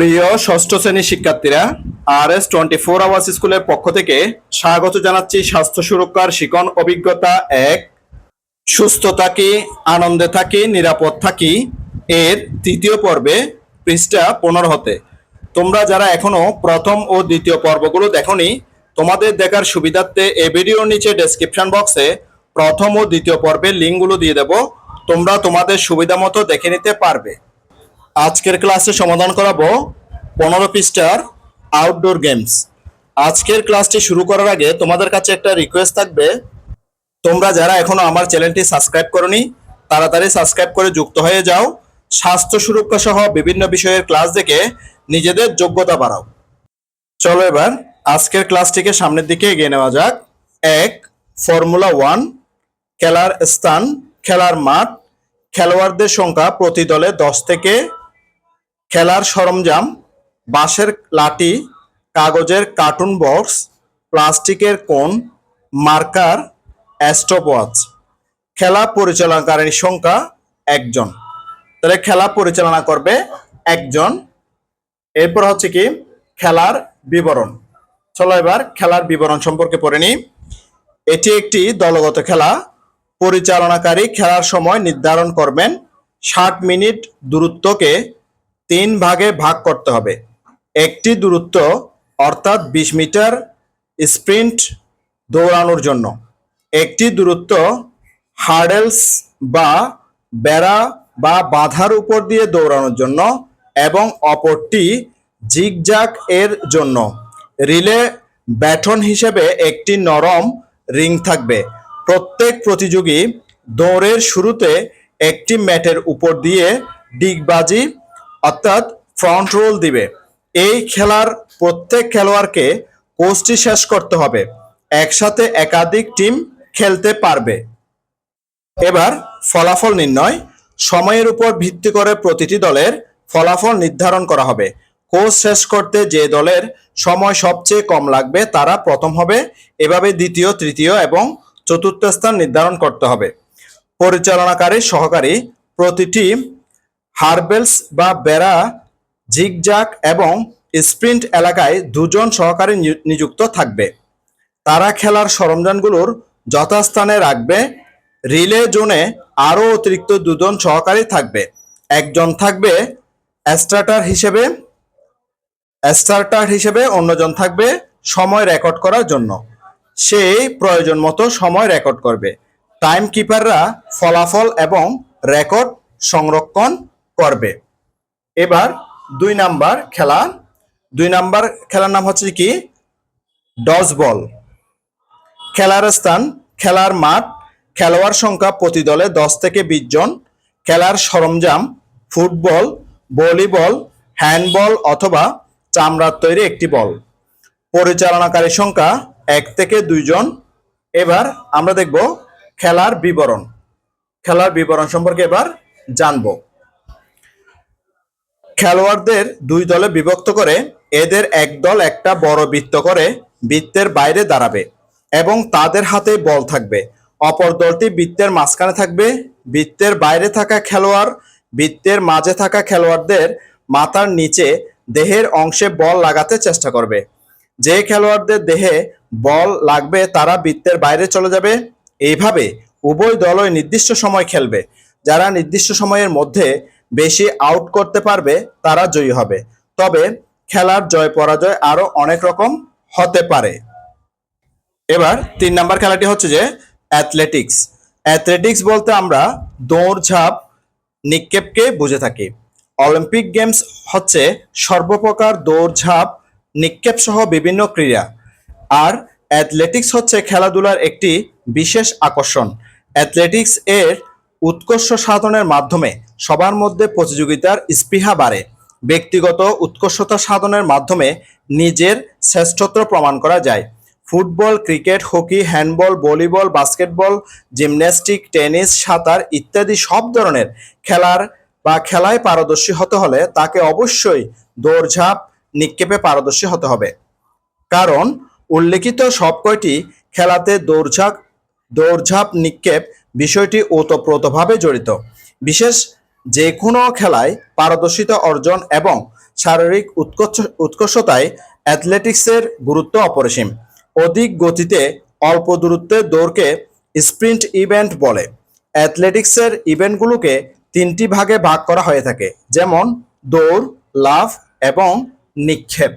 প্রিয় ষষ্ঠ শ্রেণির শিক্ষার্থীরা R S twenty four hours স্কুলের পক্ষ থেকে স্বাগত জানাচ্ছি স্বাস্থ্য সুরক্ষার শিকন অভিজ্ঞতা এক। সুস্থ থাকি আনন্দে থাকি, নিরাপদ থাকি? এর তৃতীয় পর্বে পৃষ্ঠা পনেরো হতে। তোমরা যারা এখনও প্রথম ও দ্বিতীয় পর্বগুলো দেখনি, তোমাদের দেখার সুবিধার্থে এই ভিডিওর নিচে ডেসক্রিপশন বক্সে প্রথম ও দ্বিতীয় পর্বের লিঙ্কগুলো দিয়ে দেব। তোমরা তোমাদের সুবিধা মতো দেখে নিতে পারবে। আজকের ক্লাসে সমাধান করাবো পনেরো পৃষ্ঠার আউটডোর গেমস আজকের ক্লাসটি শুরু করার আগে তোমাদের কাছে একটা রিকোয়েস্ট থাকবে। তোমরা যারা এখনও আমার চ্যানেলটি সাবস্ক্রাইব করনি, তাড়াতাড়ি সাবস্ক্রাইব করে যুক্ত হয়ে যাও। স্বাস্থ্য সুরক্ষা সহ বিভিন্ন বিষয়ের ক্লাস দেখে নিজেদের যোগ্যতা বাড়াও। চলো এবার আজকের ক্লাসটিকে সামনের দিকে এগিয়ে নেওয়া যাক। এক ফর্মুলা ওয়ান খেলার স্থান, খেলার মাঠ, খেলোয়াড়দের সংখ্যা প্রতি দলে দশ থেকে খেলার সরঞ্জাম, বাঁশের লাঠি, কাগজের কার্টুন বক্স, প্লাস্টিকের কোন মার্কার অ্যাস্ট্রোওয়াচ খেলা পরিচালনাকারীর সংখ্যা একজন। তাহলে খেলা পরিচালনা করবে একজন। এরপর হচ্ছে কি, খেলার বিবরণ। চলো এবার খেলার বিবরণ সম্পর্কে পড়ে নিই। এটি একটি দলগত খেলা। পরিচালনাকারী খেলার সময় নির্ধারণ করবেন ষাট মিনিট দূরত্বকে তিন ভাগে ভাগ করতে হবে। একটি দূরত্ব, অর্থাৎ বিশ মিটার স্প্রিন্ট দৌড়ানোর জন্য। একটি দূরত্ব, হার্ডেলস বা বেড়া বা বাধার উপর দিয়ে দৌড়ানোর জন্য এবং অপরটি জিগজাগ এর জন্য। রিলে ব্যাটন হিসেবে একটি নরম রিং থাকবে। প্রত্যেক প্রতিযোগী দৌড়ের শুরুতে একটি ম্যাটের উপর দিয়ে ডিগবাজি অর্থাৎ ফ্রন্ট রোল দিবে। এই খেলার প্রত্যেক খেলোয়াড়কে কোর্সটি শেষ করতে হবে। একসাথে একাধিক টিম খেলতে পারবে। এবার ফলাফল নির্ণয়। সময়ের উপর ভিত্তি করে প্রতিটি দলের ফলাফল নির্ধারণ করা হবে। কোর্স শেষ করতে যে দলের সময় সবচেয়ে কম লাগবে, তারা প্রথম হবে। এভাবে দ্বিতীয়, তৃতীয় এবং চতুর্থ স্থান নির্ধারণ করতে হবে। পরিচালনাকারী, সহকারী প্রতিটি হার্বেলস বা বেড়া জিগজাক এবং স্প্রিন্ট এলাকায় দুজন সহকারী নিযু- নিযুক্ত থাকবে। তারা খেলার সরঞ্জামগুলোর যথাস্থানে রাখবে। রিলে জোনে আরও অতিরিক্ত দুজন সহকারী থাকবে। একজন থাকবে স্টার্টার হিসেবে স্টার্টার হিসেবে অন্যজন থাকবে সময় রেকর্ড করার জন্য। সেই প্রয়োজন মতো সময় রেকর্ড করবে। টাইম কিপাররা ফলাফল এবং রেকর্ড সংরক্ষণ করবে। এবার দুই নাম্বার খেলা দুই নাম্বার খেলার নাম হচ্ছে কি? ডজ বল খেলার স্থান, খেলার মাঠ, খেলোয়াড় সংখ্যা প্রতি দলে দশ থেকে বিশ জন। খেলার সরঞ্জাম, ফুটবল, ভলিবল, হ্যান্ডবল অথবা চামড়ার তৈরি একটি বল। পরিচালনাকারী সংখ্যা এক থেকে দুইজন এবার আমরা দেখব খেলার বিবরণ। খেলার বিবরণ সম্পর্কে এবার জানব। খেলোয়াড়দের দুই দলে বিভক্ত করে এদের এক দল একটা বড় বৃত্ত করে বৃত্তের বাইরে দাঁড়াবে এবং তাদের হাতে বল থাকবে। অপর দলটি বৃত্তের মাঝখানে থাকবে। বৃত্তের বাইরে থাকা খেলোয়াড়, বৃত্তের মাঝে থাকা খেলোয়াড়দের মাথার নিচে দেহের অংশে বল লাগাতে চেষ্টা করবে। যে খেলোয়াড়দের দেহে বল লাগবে তারা বৃত্তের বাইরে চলে যাবে। এইভাবে উভয় দলই নির্দিষ্ট সময় খেলবে। যারা নির্দিষ্ট সময়ের মধ্যে বেশি আউট করতে পারবে, তারা জয়ী হবে। তবে খেলার জয় পরাজয় আরও অনেক রকম হতে পারে। এবার তিন নাম্বার খেলাটি হচ্ছে যে অ্যাথলেটিক্স অ্যাথলেটিক্স বলতে আমরা দৌড়ঝাঁপ, নিক্ষেপকে বুঝে থাকি। অলিম্পিক গেমস হচ্ছে সর্বপ্রকার দৌড়ঝাঁপ, নিক্ষেপ সহ বিভিন্ন ক্রীড়া। আর অ্যাথলেটিক্স হচ্ছে খেলাধুলার একটি বিশেষ আকর্ষণ। অ্যাথলেটিক্স এর উৎকর্ষ সাধনের মাধ্যমে সবার মধ্যে প্রতিযোগিতার স্পৃহা বাড়ে। ব্যক্তিগত উৎকর্ষতা সাধনের মাধ্যমে নিজের শ্রেষ্ঠত্ব প্রমাণ করা যায়। Football, cricket, hockey, handball, volleyball, basketball, gymnastic, tennis, সাঁতার ইত্যাদি সব ধরনের খেলার বা খেলায় পারদর্শী হতে হলে তাকে অবশ্যই দৌড়ঝাঁপ, নিক্ষেপে পারদর্শী হতে হবে। কারণ উল্লেখিত সব কয়টি খেলাতে দৌড়ঝাঁপ দৌড়ঝাঁপ, নিক্ষেপ বিষয়টি ওতপ্রোতভাবে জড়িত। বিশেষ যে কোনো খেলায় পারদর্শিতা অর্জন এবং শারীরিক উৎকর্ষ উৎকর্ষতায় অ্যাথলেটিক্সের গুরুত্ব অপরিসীম। অধিক গতিতে অল্প দূরত্বের দৌড়কে স্প্রিন্ট ইভেন্ট বলে। অ্যাথলেটিক্সের ইভেন্টগুলোকে তিনটি ভাগে ভাগ করা হয়ে থাকে, যেমন দৌড় লাভ এবং নিক্ষেপ।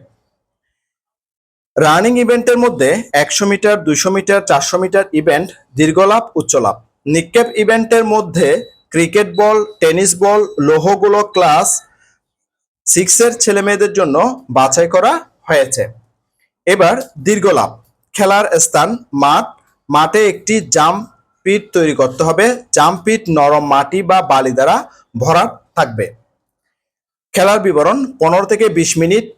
রানিং ইভেন্টের মধ্যে একশো মিটার, দুইশো মিটার, চারশো মিটার ইভেন্ট দীর্ঘলাভ উচ্চলাভ নিক্ষেপ ইভেন্টের মধ্যে ক্রিকেট বল, টেনিস বল, লৌহগুলো ক্লাস সিক্সের ছেলেমেয়েদের জন্য বাছাই করা হয়েছে। এবার দীর্ঘলাভ খেলার স্থান, মাঠ। মাঠে একটি জাম্প পিট তৈরি করতে হবে। জাম্প পিট নরম মাটি বা বালি দ্বারা ভরা থাকবে। খেলার বিবরণ পনেরো থেকে বিশ মিনিট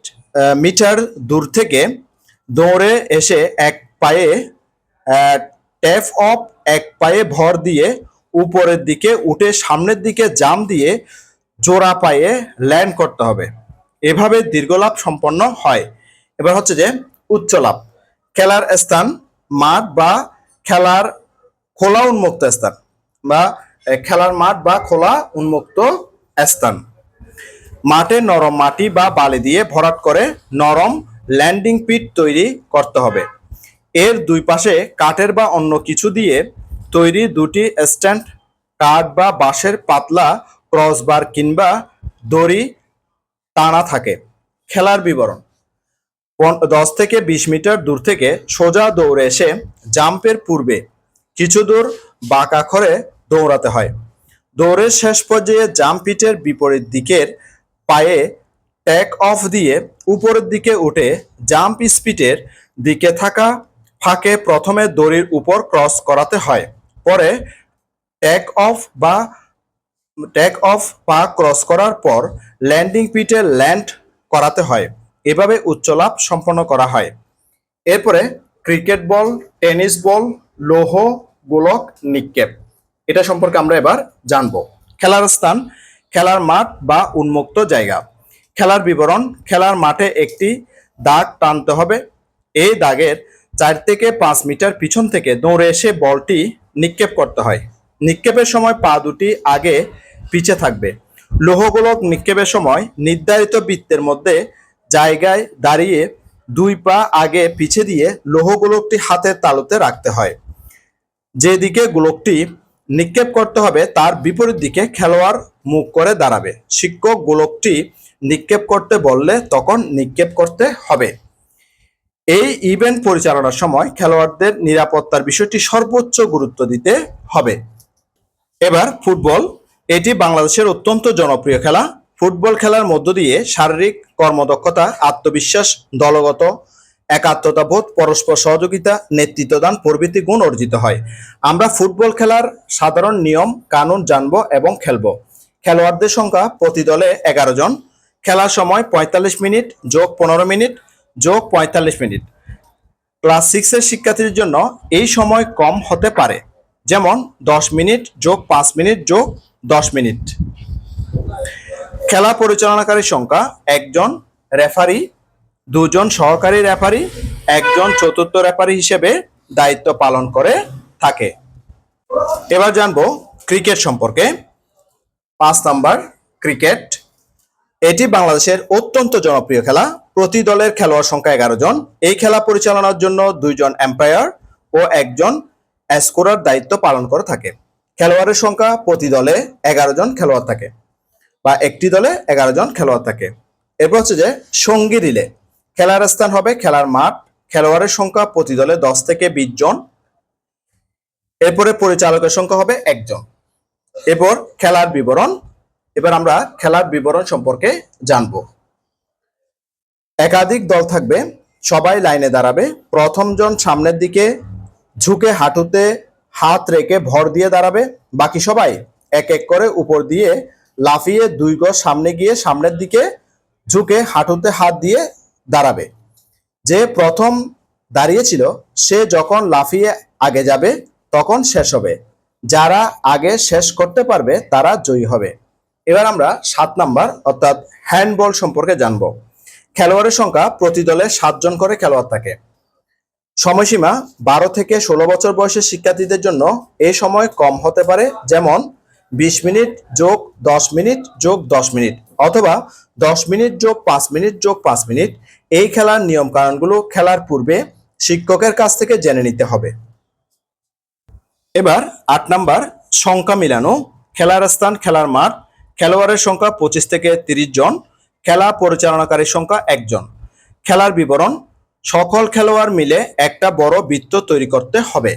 মিটার দূর থেকে দৌড়ে এসে এক পায়ে ট্যাপ অফ এক পায়ে ভর দিয়ে উপরের দিকে উঠে সামনের দিকে জাম দিয়ে জোড়া পায়ে ল্যান্ড করতে হবে। এভাবে দীর্ঘলাভ সম্পন্ন হয়। এবার হচ্ছে যে উচ্চ লাভ খেলার স্থান, মাঠ বা খেলার খোলা উন্মুক্ত স্থান বা খেলার মাঠ বা খোলা উন্মুক্ত স্থান। মাঠে নরম মাটি বা বালি দিয়ে ভরাট করে নরম ল্যান্ডিং পিট তৈরি করতে হবে। এর দুই পাশে কাঠের বা অন্য কিছু দিয়ে তৈরি দুটি স্ট্যান্ড, কাঠ বা বাঁশের পাতলা ক্রসবার কিংবা দড়ি টানা থাকে। খেলার বিবরণ। দশ থেকে বিশ মিটার দূর থেকে সোজা দৌড়ে এসে জাম্পের পূর্বে কিছু দূর বাঁকা করে দৌড়াতে হয়। দৌড়ের শেষ পর্যায়ে জাম্প পিটের বিপরীত দিকের পায়ে ট্যাক অফ দিয়ে উপরের দিকে উঠে জাম্প স্পিডের দিকে থাকা ফাঁকে প্রথমে দড়ির উপর ক্রস করাতে হয়। পরে ট্যাক অফ বা ট্যাক অফ পা ক্রস করার পর ল্যান্ডিং পিটে ল্যান্ড করাতে হয়। এভাবে উচ্চ লাভ সম্পন্ন করা হয়। এরপরে ক্রিকেট বল টেনিস বল লৌহ, গোলক, নিক্ষেপ। এটা সম্পর্কে আমরা এবার জানব। খেলার স্থান, খেলার মাঠ বা উন্মুক্ত জায়গা। খেলার বিবরণ, খেলার মাঠে একটি দাগ টানতে হবে। এই দাগের চার থেকে পাঁচ মিটার পিছন থেকে দৌড়ে এসে বলটি নিক্ষেপ করতে হয়। নিক্ষেপের সময় পা দুটি আগে পিছে থাকবে। লোহগোলক নিক্ষেপের সময় নির্ধারিত বৃত্তের মধ্যে জায়গায় দাঁড়িয়ে দুই পা আগে পিছে দিয়ে লোহগোলকটি হাতের তালুতে রাখতে হয়। যেদিকে গোলকটি নিক্ষেপ করতে হবে, তার বিপরীত দিকে খেলোয়াড় মুখ করে দাঁড়াবে। শিক্ষক গোলকটি নিক্ষেপ করতে বললে তখন নিক্ষেপ করতে হবে। এই ইভেন্ট পরিচালনার সময় খেলোয়াড়দের নিরাপত্তার বিষয়টি সর্বোচ্চ গুরুত্ব দিতে হবে। এবার ফুটবল। এটি বাংলাদেশের অত্যন্ত জনপ্রিয় খেলা। ফুটবল খেলার মধ্য দিয়ে শারীরিক কর্মদক্ষতা, আত্মবিশ্বাস, দলগত একাত্মতাবোধ, পরস্পর সহযোগিতা, নেতৃত্বদান প্রভৃতি গুণ অর্জিত হয়। আমরা ফুটবল খেলার সাধারণ নিয়ম, কানুন জানব এবং খেলব। খেলোয়াড়দের সংখ্যা প্রতি দলে এগারো জন। খেলার সময় পঁয়তাল্লিশ মিনিট, যোগ পনেরো মিনিট যোগ পঁয়তাল্লিশ মিনিট। ক্লাস সিক্সের শিক্ষার্থীদের জন্য এই সময় কম হতে পারে। যেমন, দশ মিনিট যোগ পাঁচ মিনিট যোগ দশ মিনিট। খেলা পরিচালনাকারীর সংখ্যা, একজন রেফারি দুজন সহকারী রেফারি একজন চতুর্থ রেফারি হিসেবে দায়িত্ব পালন করে থাকে। এবার জানব ক্রিকেট সম্পর্কে। পাঁচ নাম্বার ক্রিকেট। এটি বাংলাদেশের অত্যন্ত জনপ্রিয় খেলা। প্রতি দলের খেলোয়াড় সংখ্যা এগারো জন। এই খেলা পরিচালনার জন্য দুইজন এম্পায়ার ও একজন স্কোরার দায়িত্ব পালন করে থাকে। খেলোয়াড়ের সংখ্যা প্রতি দলে এগারো জন খেলোয়াড় থাকে বা একটি দলে এগারো জন খেলোয়াড় থাকে। এরপর হচ্ছে যে সঙ্গী রিলে। খেলার স্থান হবে খেলার মাঠ। খেলোয়াড়ের সংখ্যা প্রতি দলে দশ থেকে বিশ জন। এরপরে পরিচালকের সংখ্যা হবে একজন। এরপর খেলার বিবরণ। এবার আমরা খেলার বিবরণ সম্পর্কে জানব। একাধিক দল থাকবে, সবাই লাইনে দাঁড়াবে। প্রথম জন সামনের দিকে ঝুঁকে হাঁটুতে হাত রেখে ভর দিয়ে দাঁড়াবে। বাকি সবাই এক এক করে উপর দিয়ে লাফিয়ে দুই গজ সামনে গিয়ে সামনের দিকে ঝুঁকে হাঁটুতে হাত দিয়ে দাঁড়াবে। যে প্রথম দাঁড়িয়েছিল, সে যখন লাফিয়ে আগে যাবে, তখন শেষ হবে। যারা আগে শেষ করতে পারবে, তারা জয়ী হবে। এবার আমরা সাত নাম্বার, অর্থাৎ হ্যান্ডবল সম্পর্কে জানব। খেলোয়াড়ের সংখ্যা প্রতি দলে সাতজন করে খেলোয়াড় থাকে। সময়সীমা বারো থেকে ষোলো বছর বয়সের শিক্ষার্থীদের জন্য এই সময় কম হতে পারে, যেমন বিশ মিনিট যোগ দশ মিনিট যোগ দশ মিনিট অথবা দশ মিনিট যোগ পাঁচ মিনিট যোগ পাঁচ মিনিট। এই খেলার নিয়ম কারণগুলো খেলার পূর্বে শিক্ষকের কাছ থেকে জেনে নিতে হবে। এবার আট নাম্বার, সংখ্যা মিলানো। খেলার স্থান, খেলার মাঠ। খেলোয়াড়ের সংখ্যা পঁচিশ থেকে তিরিশ জন। খেলা পরিচালনাকারীর সংখ্যা একজন। খেলার বিবরণ, সকল খেলোয়াড় মিলে একটা বড় বৃত্ত তৈরি করতে হবে।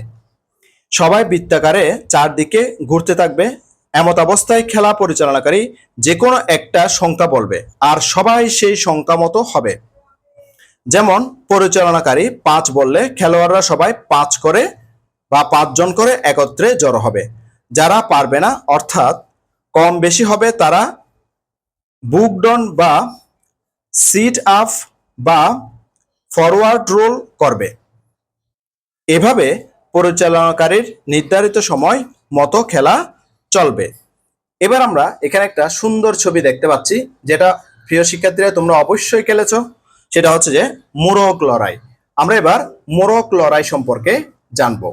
সবাই বৃত্তাকারে চারদিকে ঘুরতে থাকবে। এমত অবস্থায় খেলা পরিচালনাকারী যে কোনো একটা সংখ্যা বলবে, আর সবাই সেই সংখ্যা মতো হবে। যেমন, পরিচালনাকারী পাঁচ বললে খেলোয়াড়রা সবাই পাঁচ করে বা পাঁচজন করে একত্রে জড়ো হবে। যারা পারবে না, অর্থাৎ কম বেশি হবে তারা বুকডন বা সিট আপ বা ফরওয়ার্ড রোল করবে। এভাবে পরিচালনাকারীর নির্ধারিত সময় মতো খেলা চলবে। এবার আমরা এখানে একটা সুন্দর ছবি দেখতে পাচ্ছি, যেটা প্রিয় শিক্ষার্থীরা তোমরা অবশ্যই খেলেছো। সেটা হচ্ছে যে মোরক লড়াই। আমরা এবার মোরক লড়াই সম্পর্কে জানব।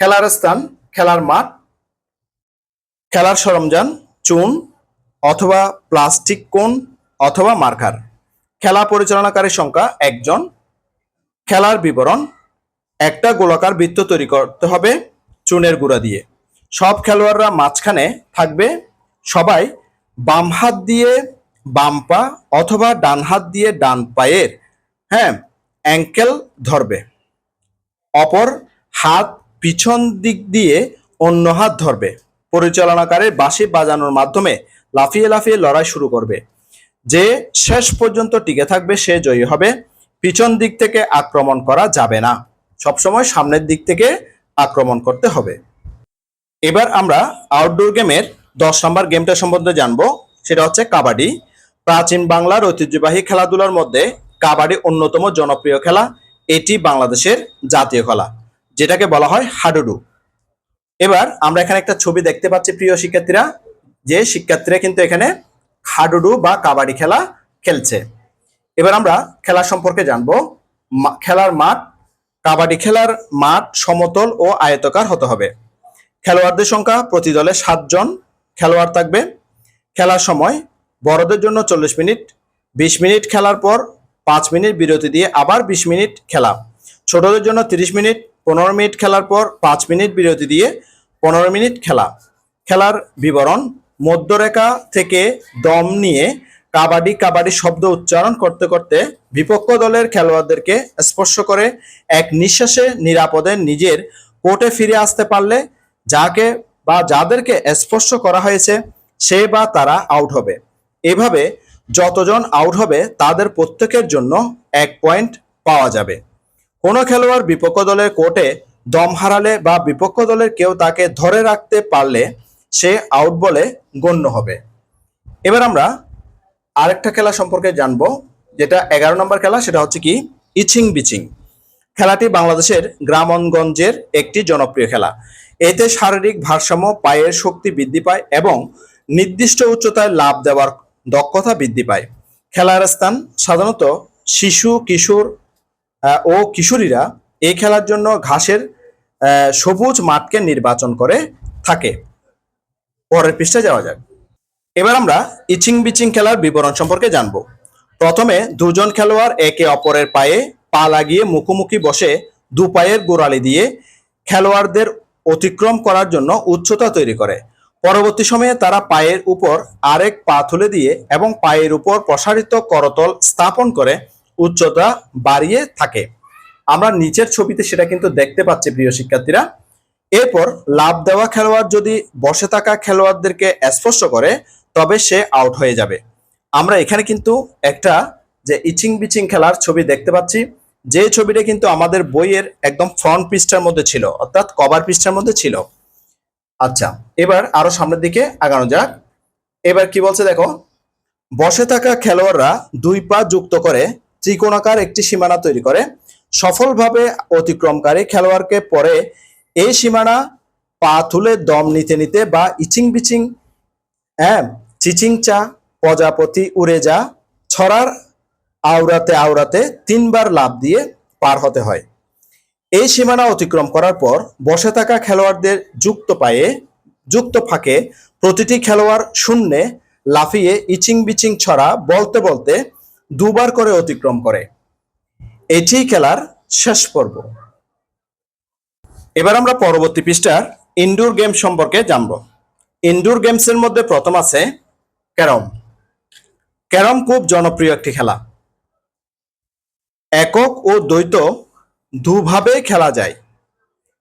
খেলার স্থান, খেলার মাঠ, খেলার সরঞ্জাম, চুন অথবা প্লাস্টিক কোন অথবা মার্কার। খেলা পরিচালনাকারীর সংখ্যা একজন। খেলার বিবরণ, একটা গোলাকার বৃত্ত তৈরি করতে হবে চুনের গুঁড়া দিয়ে। সব খেলোয়াড়রা মাঝখানে থাকবে। সবাই বাম হাত দিয়ে বাম পা অথবা ডান হাত দিয়ে ডান পায়ের হ্যাঁ অ্যাঙ্কেল ধরবে। অপর হাত পিছন দিক দিয়ে অন্য হাত ধরবে। পরিচালনাকারীর বাঁশি বাজানোর মাধ্যমে লাফিয়ে লাফিয়ে লড়াই শুরু করবে। যে শেষ পর্যন্ত টিকে থাকবে, সে জয়ী হবে। পিছন দিক থেকে আক্রমণ করা যাবে না। সবসময় সামনের দিক থেকে আক্রমণ করতে হবে। এবার আমরা আউটডোর গেমের দশ নম্বর গেমটা সম্বন্ধে জানব। সেটা হচ্ছে কাবাডি। প্রাচীন বাংলার ঐতিহ্যবাহী খেলাধুলার মধ্যে কাবাডি অন্যতম জনপ্রিয় খেলা। এটি বাংলাদেশের জাতীয় খেলা, যেটাকে বলা হয় হাডুডু। এবার আমরা এখানে একটা ছবি দেখতে পাচ্ছি প্রিয় শিক্ষার্থীরা। যে শিক্ষার্থীরা কিন্তু এখানে হাডুডু বা কাবাডি খেলা খেলছে। এবার আমরা খেলা সম্পর্কে জানব। খেলার মাঠ, কাবাডি খেলার মাঠ, সমতল ও আয়তকার হতে হবে। খেলোয়াড়দের সংখ্যা, প্রতি দলে সাতজন খেলোয়াড় থাকবে। খেলার সময় বড়দের জন্য চল্লিশ মিনিট, বিশ মিনিট খেলার পর পাঁচ মিনিট বিরতি দিয়ে আবার বিশ মিনিট খেলা। ছোটদের জন্য তিরিশ মিনিট, পনেরো মিনিট খেলার পর পাঁচ মিনিট বিরতি দিয়ে পনেরো মিনিট খেলা। খেলার বিবরণ মধ্যরেখা থেকে দম নিয়ে কাবাডি কাবাডি শব্দ উচ্চারণ করতে করতে বিপক্ষ দলের খেলোয়াড়দেরকে স্পর্শ করে এক নিঃশ্বাসে নিরাপদে নিজের কোর্টে ফিরে আসতে পারলে যাকে বা যাদেরকে স্পর্শ করা হয়েছে সে বা তারা আউট হবে। এভাবে যতজন আউট হবে তাদের প্রত্যেকের জন্য এক পয়েন্ট পাওয়া যাবে। কোনো খেলোয়াড় বিপক্ষ দলের কোর্টে দম হারালে বা বিপক্ষ দলের কেউ তাকে ধরে রাখতে পারলে সে আউট বলে গণ্য হবে। এবার আমরা আরেকটা খেলা সম্পর্কে জানব, যেটা এগারো নম্বর খেলা, সেটা হচ্ছে কি ইচিং বিচিং খেলাটি বাংলাদেশের গ্রামগঞ্জের একটি জনপ্রিয় খেলা। এতে শারীরিক ভারসাম্য, পায়ের শক্তি বৃদ্ধি পায় এবং নির্দিষ্ট উচ্চতায় লাভ দেওয়ার দক্ষতা বৃদ্ধি পায়। খেলার স্থান সাধারণত শিশু, কিশোর ও কিশোরীরা এই খেলার জন্য ঘাসের সবুজ মাঠকে নির্বাচন করে থাকে। পরের পৃষ্ঠে যাওয়া যাক। এবার আমরা ইচিং বিচিং খেলার বিবরণ সম্পর্কে জানব। প্রথমে দুজন খেলোয়াড় একে অপরের পায়ে পা লাগিয়ে মুখোমুখি বসে দু পায়ের গোড়ালি দিয়ে খেলোয়াড়দের অতিক্রম করার জন্য উচ্চতা তৈরি করে। পরবর্তী সময়ে তারা পায়ের উপর আরেক পা তুলে দিয়ে এবং পায়ের উপর প্রসারিত করতল স্থাপন করে উচ্চতা বাড়িয়ে থাকে। আমরা নিচের ছবিতে সেটা কিন্তু দেখতে পাচ্ছি, প্রিয় শিক্ষার্থীরা। এরপর লাভ দেওয়া খেলোয়াড় যদি বসে থাকা খেলোয়াড়দেরকে স্পর্শ করে, তবে সে আউট হয়ে যাবে। আমরা এখানে কিন্তু একটা যে ইচিং বিচিং খেলার ছবি দেখতে পাচ্ছি। যে ছবিটা কিন্তু আমাদের বইয়ের একদম ফ্রন্ট পৃষ্ঠার মধ্যে ছিল, অর্থাৎ কভার পৃষ্ঠার মধ্যে ছিল। আচ্ছা এবার আরও সামনের দিকে আগানো যাক। এবার কি বলছে দেখো? বসে থাকা খেলোয়াড়রা দুই পা যুক্ত করে ত্রিকোণাকার একটি সীমানা তৈরি করে। সফলভাবে অতিক্রমকারী খেলোয়াড়কে পরে এই সীমানা পা তুলে দম নিতে নিতে বা ইচিং বিচিং হ্যাঁ চিচিং চা প্রজাপতি উড়ে যা, ছড়ার আওড়াতে আওড়াতে তিনবার লাভ দিয়ে পার হতে হয়। এই সীমানা অতিক্রম করার পর বসে থাকা খেলোয়াড়দের যুক্ত পায়ে, যুক্ত ফাঁকে প্রতিটি খেলোয়াড় শূন্যে লাফিয়ে ইচিং বিচিং ছড়া বলতে বলতে দুবার করে অতিক্রম করে। এটি খেলার শেষ পর্ব। এবার আমরা পরবর্তী পৃষ্ঠার ইনডোর গেম সম্পর্কে জানব। ইনডোর গেমসের মধ্যে প্রথম আছে ক্যারম। ক্যারম খুব জনপ্রিয় একটি খেলা। একক ও দ্বৈত দুভাবে খেলা যায়।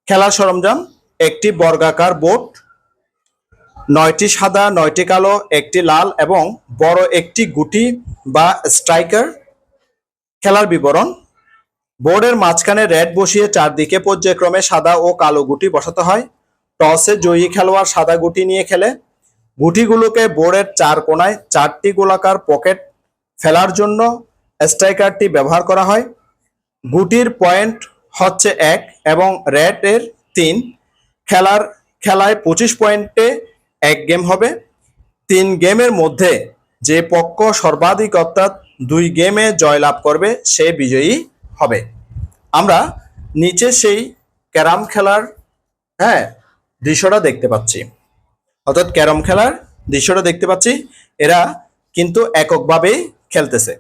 খেলার সরঞ্জাম একটি বর্গাকার বোর্ড নয়টি সাদা, নয়টি কালো, একটি লাল এবং বড় একটি গুটি বা স্ট্রাইকার। খেলার বিবরণ বোর্ডের মাঝখানে রেড বসিয়ে চারদিকে পর্যায়ক্রমে সাদা ও কালো গুটি বসাতে হয়। টসে জয়ী খেলোয়াড় সাদা গুটি নিয়ে খেলে। গুটিগুলোকে বোর্ডের চার কোণায় চারটি গোলাকার পকেট ফেলার জন্য স্ট্রাইকারটি ব্যবহার করা হয়। গুটির পয়েন্ট হচ্ছে এক এবং রেড এর তিন। খেলার খেলায় পঁচিশ পয়েন্টে এক গেম হবে। তিন গেমের মধ্যে যে পক্ষ সর্বাধিক অর্থাৎ দুই গেমে জয়লাভ করবে সে বিজয়ী হবে। আমরা নিচে সেই ক্যারাম খেলার হ্যাঁ দৃশ্যটা দেখতে পাচ্ছি। অর্থাৎ ক্যারম খেলার দৃশ্যটা দেখতে পাচ্ছি। এরা কিন্তু এককভাবেই খেলতেছে।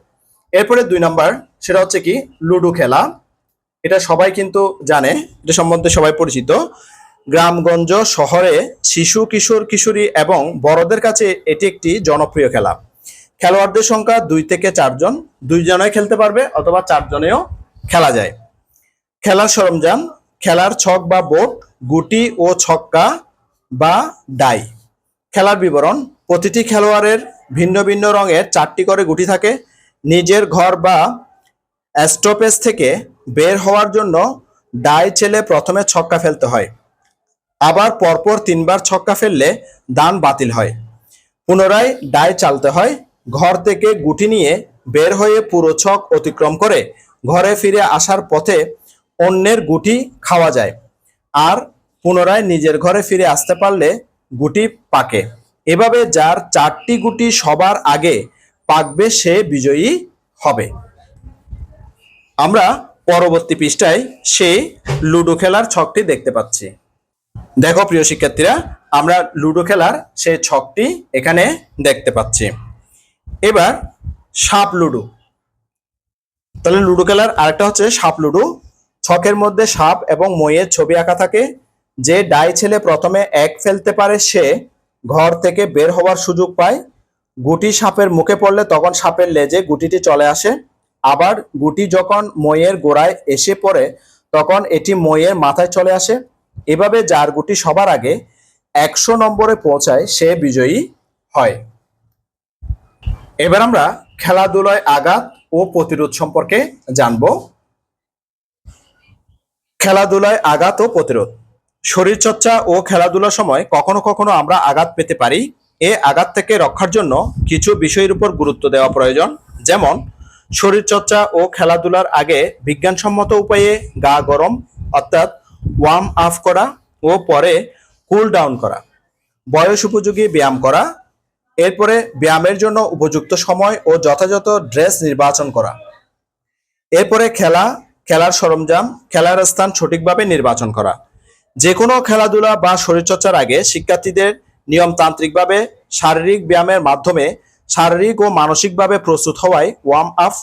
এরপরে দুই নাম্বার, সেটা হচ্ছে কি, লুডো খেলা। এটা সবাই কিন্তু জানে, এটা সম্বন্ধে সবাই পরিচিত। গ্রামগঞ্জ শহরে শিশু, কিশোর, কিশোরী এবং বড়দের কাছে এটি একটি জনপ্রিয় খেলা। খেলোয়াড়দের সংখ্যা দুই থেকে চারজন। দুইজনে খেলতে পারবে অথবা চারজনেও খেলা যায়। খেলার সরঞ্জাম, খেলার ছক বা বোর্ড, গুটি ও ছক্কা বা ডাই। খেলার বিবরণ, প্রতিটি খেলোয়াড়ের ভিন্ন ভিন্ন রঙের চারটি করে গুটি থাকে। নিজের ঘর বা স্টপেজ থেকে বের হওয়ার জন্য ডাই ছেলে প্রথমে ছক্কা ফেলতে হয়। আবার পরপর তিনবার ছক্কা ফেললে দান বাতিল হয়। পুনরায় ডাই চালতে হয়। ঘর থেকে গুটি নিয়ে বের হয়ে পুরো ছক অতিক্রম করে ঘরে ফিরে আসার পথে অন্যের গুটি খাওয়া যায় আর পুনরায় নিজের ঘরে ফিরে আসতে পারলে গুটি পাকে। এভাবে যার চারটি গুটি সবার আগে পাকবে সে বিজয়ী হবে। আমরা পরবর্তী পৃষ্ঠায় সেই লুডো খেলার ছকটি দেখতে পাচ্ছি। দেখো প্রিয় শিক্ষার্থীরা, আমরা লুডো খেলার সেই ছকটি এখানে দেখতে পাচ্ছি। এবার সাপ লুডো। তাহলে লুডো খেলার আরেকটা হচ্ছে সাপ লুডো। ছকের মধ্যে সাপ এবং মইয়ের ছবি আঁকা থাকে। যে ডাই ছেলে প্রথমে এক ফেলতে পারে, সে ঘর থেকে বের হওয়ার সুযোগ পায়। গুটি সাপের মুখে পড়লে তখন সাপের লেজে গুটিটি চলে আসে। আবার গুটি যখন মইয়ের গোড়ায় এসে পড়ে, তখন এটি মইয়ের মাথায় চলে আসে। এভাবে যার গুটি সবার আগে একশো নম্বরে পৌঁছায়, সে বিজয়ী হয়। এবার আমরা খেলাধুলায় আঘাত ও প্রতিরোধ সম্পর্কে জানব। খেলাধুলায় আঘাত ও প্রতিরোধ। শরীরচর্চা ও খেলাধুলার সময় কখনো কখনো আমরা আঘাত পেতে পারি। এ আঘাত থেকে রক্ষার জন্য কিছু বিষয়ের উপর গুরুত্ব দেওয়া প্রয়োজন। যেমন, শরীরচর্চা ও খেলাধুলার আগে বিজ্ঞানসম্মত উপায়ে গা গরম, অর্থাৎ ওয়ার্ম আপ করা ও পরে কুল ডাউন করা। বয়স উপযোগী ব্যায়াম করা এরপরে ব্যায়ামের জন্য উপযুক্ত সময় ও যথাযথ ড্রেস নির্বাচন করা। এরপরে খেলা, খেলার সরঞ্জাম, খেলার স্থান সঠিকভাবে নির্বাচন করা। যে কোনো খেলাধুলা বা শরীরচর্চার আগে শিক্ষার্থীদের নিয়মতান্ত্রিকভাবে শারীরিক ব্যায়ামের মাধ্যমে শারীরিক ও মানসিকভাবে প্রস্তুত হওয়ায় ওয়ার্ম আপ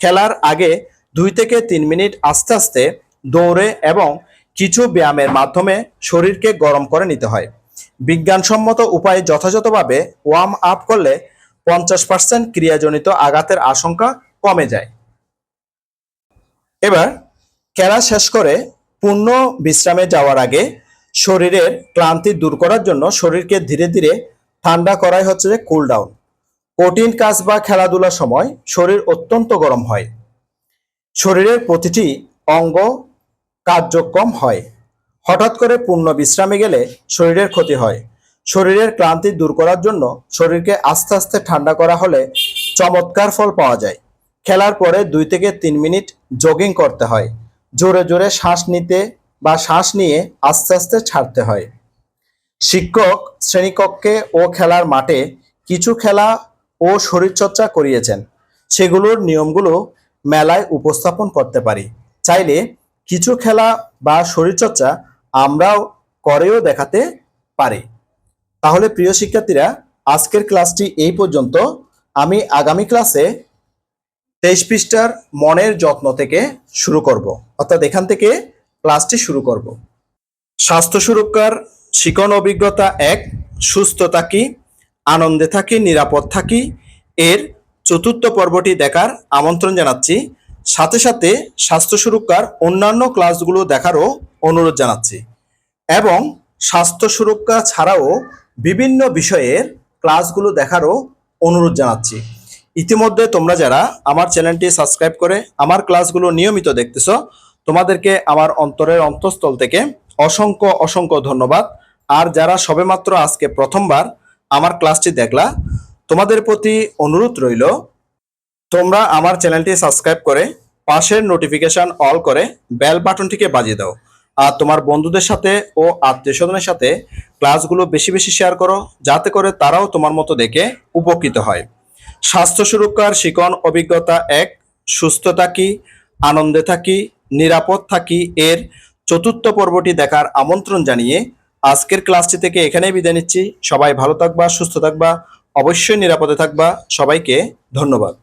খেলার আগে দুই থেকে তিন মিনিট আস্তে আস্তে দৌড়ে এবং কিছু ব্যায়ামের মাধ্যমে শরীরকে গরম করে নিতে হয়। বিজ্ঞানসম্মত উপায়ে যথাযথভাবে ওয়ার্ম আপ করলে পঞ্চাশ পার্সেন্ট ক্রিয়াজনিত আঘাতের আশঙ্কা কমে যায়। এবার খেলা শেষ করে পূর্ণ বিশ্রামে যাওয়ার আগে শরীরের ক্লান্তি দূর করার জন্য শরীরকে ধীরে ধীরে ঠান্ডা করাই হচ্ছে যে কুল ডাউন কঠিন কাজ বা খেলাধুলার সময় শরীর অত্যন্ত গরম হয়। শরীরের প্রতিটি অঙ্গ কার্যক্রম হয়। হঠাৎ করে পূর্ণ বিশ্রামে গেলে শরীরের ক্ষতি হয়। শরীরের ক্লান্তি দূর করার জন্য শরীরকে আস্তে আস্তে ঠান্ডা করা হলে চমৎকার ফল পাওয়া যায়। খেলার পরে দুই থেকে তিন মিনিট জগিং করতে হয়। জোরে জোরে শ্বাস নিতে বা শ্বাস নিয়ে আস্তে আস্তে ছাড়তে হয়। শিক্ষক, শ্রেণীকক্ষে ও খেলার মাঠে কিছু খেলা ও শরীরচর্চা করিয়েছেন। সেগুলোর নিয়মগুলো মেলায় উপস্থাপন করতে পারি। চাইলে কিছু খেলা বা শরীরচর্চা আমরাও করেও দেখাতে পারি। তাহলে প্রিয় শিক্ষার্থীরা, আজকের ক্লাসটি এই পর্যন্ত। আমি আগামী ক্লাসে তেইশ পৃষ্ঠার মনের যত্ন থেকে শুরু করব। অর্থাৎ এখান থেকে ক্লাসটি শুরু করব। স্বাস্থ্য সুরক্ষার শিকন অভিজ্ঞতা এক সুস্থ থাকি আনন্দে থাকি, নিরাপদ থাকি। এর চতুর্থ পর্বটি দেখার আমন্ত্রণ জানাচ্ছি। সাথে সাথে স্বাস্থ্য সুরক্ষার অন্যান্য ক্লাসগুলো দেখারও অনুরোধ জানাচ্ছি এবং স্বাস্থ্য সুরক্ষা ছাড়াও বিভিন্ন বিষয়ের ক্লাসগুলো দেখারও অনুরোধ জানাচ্ছি। ইতিমধ্যে তোমরা যারা আমার চ্যানেলটি সাবস্ক্রাইব করে আমার ক্লাসগুলো নিয়মিত দেখতেছ, তোমাদেরকে আমার অন্তরের অন্তঃস্থল থেকে অসংখ্য অসংখ্য ধন্যবাদ। আর যারা সবেমাত্র আজকে প্রথমবার আমার ক্লাসটি দেখলা, তোমাদের প্রতি অনুরোধ রইল তোমরা আমার চ্যানেলটি সাবস্ক্রাইব করে পাশের নোটিফিকেশন অল করে বেল বাটনটিকে বাজিয়ে দাও। আর তোমার বন্ধুদের সাথে ও আত্মীয় স্বজনের সাথে ক্লাসগুলো বেশি বেশি শেয়ার করো, যাতে করে তারাও তোমার মতো দেখে উপকৃত হয়। স্বাস্থ্য সুরক্ষার শিকন অভিজ্ঞতা এক, সুস্থ থাকি, আনন্দে থাকি, নিরাপদ থাকি এর চতুর্থ পর্বটি দেখার আমন্ত্রণ জানিয়ে আজকের ক্লাসটি থেকে এখানেই বিদায় নিচ্ছি। সবাই ভালো থাকবা, সুস্থ থাকবা, অবশ্যই নিরাপদে থাকবা। সবাইকে ধন্যবাদ।